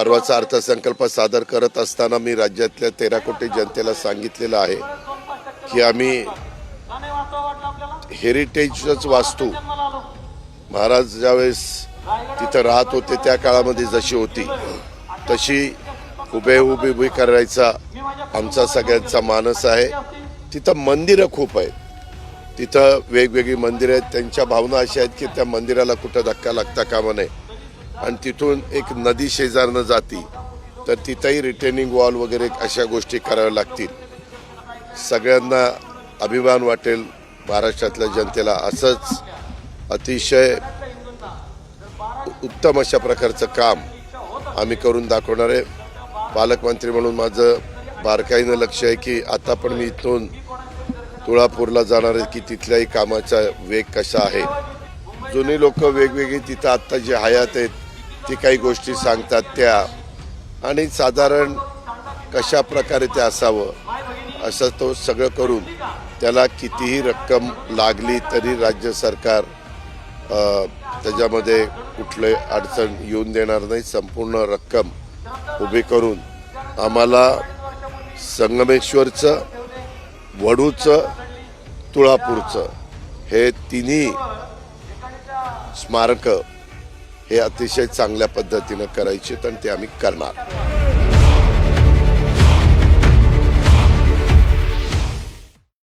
परवाचा अर्थसंकल्प सादर करत असताना मी राज्यातल्या तेरा कोटी जनतेला सांगितलेलं आहे की आम्ही हेरिटेजच वास्तू. महाराज ज्यावेळेस तिथं राहत होते त्या काळामध्ये जशी होती तशी हुबेहूब उभी करायचा आमचा सगळ्यांचा मानस आहे. तिथं मंदिरं खूप आहेत. तिथं वेगवेगळी मंदिरं आहेत. त्यांच्या भावना अशा आहेत की त्या मंदिराला कुठं धक्का लागता कामा नये. आणि तिथून एक नदी शेजारनं जाती. तर तिथंही रिटेनिंग वॉल वगैरे अशा गोष्टी कराव्या लागतील. सगळ्यांना अभिमान वाटेल महाराष्ट्रातल्या जनतेला. असंच अतिशय उत्तम अशा प्रकारचं काम आम्ही करून दाखवणार आहे. पालकमंत्री म्हणून माझं बारकाईनं लक्ष आहे की आता पण मी इथून तुळापूरला जाणार आहे की तिथल्याही कामाचा वेग कसा आहे. जुनी लोक वेगवेगळी तिथं आत्ता जे हयात आहेत ते काही गोष्टी सांगतात त्या. आणि साधारण कशा प्रकारे ते असावं असं तो सगळं करून त्याला कितीही रक्कम लागली तरी राज्य सरकार त्याच्यामध्ये कुठले अडचण येऊन देणार नाही. संपूर्ण रक्कम उभी करून आम्हाला संगमेश्वरचं वडूचं तुळापूरचं हे तिन्ही स्मारक हे अतिशय चांगल्या पद्धतीनं करायचे आणि ते आम्ही करणार.